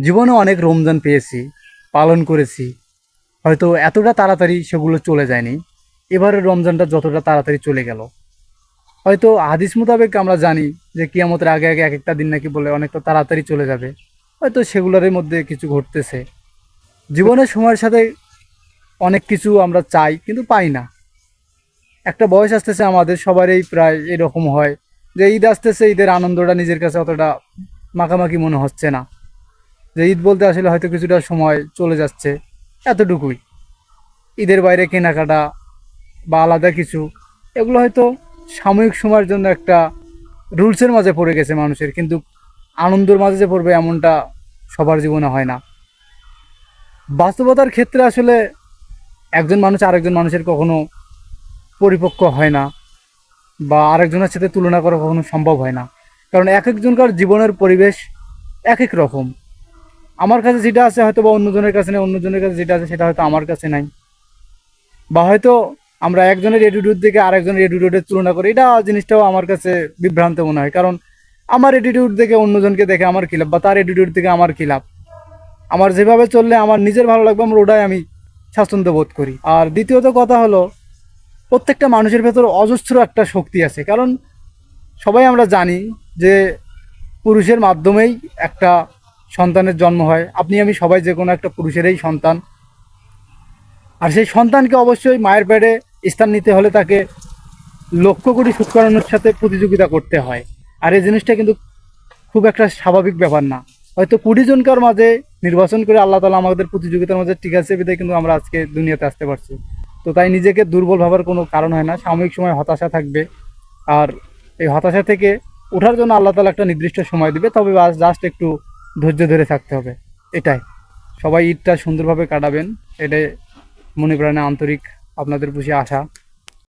জীবনে অনেক রমজান পেয়েছি, পালন করেছি। হয়তো এতটা তাড়াতাড়ি সেগুলো চলে যায়নি। এবারের রমজানটা যতটা তাড়াতাড়ি চলে গেল। হয়তো হাদিস মোতাবেক আমরা জানি যে কিয়ামতের আগে আগে এক একটা দিন নাকি বলে অনেকটা তাড়াতাড়ি চলে যাবে। হয়তো সেগুলোর মধ্যে কিছু ঘটতেছে। জীবনের সময়ের সাথে অনেক কিছু আমরা চাই কিন্তু পাই না। একটা বয়স আসতেছে আমাদের, সবারই প্রায় এরকম হয় যে ঈদ আসতেছে, ঈদের আনন্দটা নিজের কাছে অতটা মাখামাখি মনে হচ্ছে না। যে ঈদ বলতে আসলে হয়তো কিছুটা সময় চলে যাচ্ছে এতটুকুই। ঈদের বাইরে কেনাকাটা বা আলাদা কিছু, এগুলো হয়তো সাময়িক সময়ের জন্য একটা রুলসের মাঝে পড়ে গেছে মানুষের, কিন্তু আনন্দের মাঝে যে পড়বে এমনটা সবার জীবনে হয় না। বাস্তবতার ক্ষেত্রে আসলে একজন মানুষ আরেকজন মানুষের কখনো পরিপক্ক হয় না বা আরেকজনের সাথে তুলনা করা কখনো সম্ভব হয় না। কারণ এক একজনকার জীবনের পরিবেশ এক এক রকম। আমার কাছে যেটা আছে হয়তো বা অন্যজনের কাছে নেই, অন্যজনের কাছে যেটা আছে সেটা হয়তো আমার কাছে নাই। বা হয়তো আমরা একজনের অ্যাটিটিউড থেকে আরেকজনের অ্যাটিটিউডের তুলনা করি, এটা জিনিসটাও আমার কাছে বিভ্রান্ত মনে হয়। কারণ আমার অ্যাটিটিউড দেখে অন্যজনকে দেখে আমার খিলাপ বা তার অ্যাটিটিউড থেকে আমার খিলাপ আমার যেভাবে চললে আমার নিজের ভালো লাগবে, আমার ওটাই আমি স্বাচ্ছন্দ্য বোধ করি। আর দ্বিতীয়ত কথা হলো, প্রত্যেকটা মানুষের ভেতর অজস্র একটা শক্তি আছে। কারণ সবাই আমরা জানি যে পুরুষের মাধ্যমেই একটা সন্তানের জন্ম হয়। আপনি, আমি সবাই যে কোনো একটা পুরুষেরই সন্তান। আর সেই সন্তানকে অবশ্যই মায়ের পেটে স্থান নিতে হলে তাকে লক্ষ্য কোটি শুক্রাণুর সাথে প্রতিযোগিতা করতে হয়। আর এই জিনিসটা কিন্তু খুব একটা স্বাভাবিক ব্যাপার না। হয়তো কুড়ি জনকার মাঝে নির্বাচন করে আল্লাহ তালা আমাদের প্রতিযোগিতার মাঝে ঠিক আছে বিধায় কিন্তু আমরা আজকে দুনিয়াতে আসতে পারছি। তো তাই নিজেকে দুর্বল ভাবার কোনো কারণ হয় না। সাময়িক সময় হতাশা থাকবে। আর এই হতাশা থেকে ওঠার জন্য আল্লাহ তালা একটা নির্দিষ্ট সময় দিবে। তবে জাস্ট একটু ধৈর্য ধরে থাকতে হবে। এটাই। সবাই ঈদটা সুন্দরভাবে কাটাবেন। এটাই মনে প্রাণে আন্তরিক আপনাদের প্রতি আশা।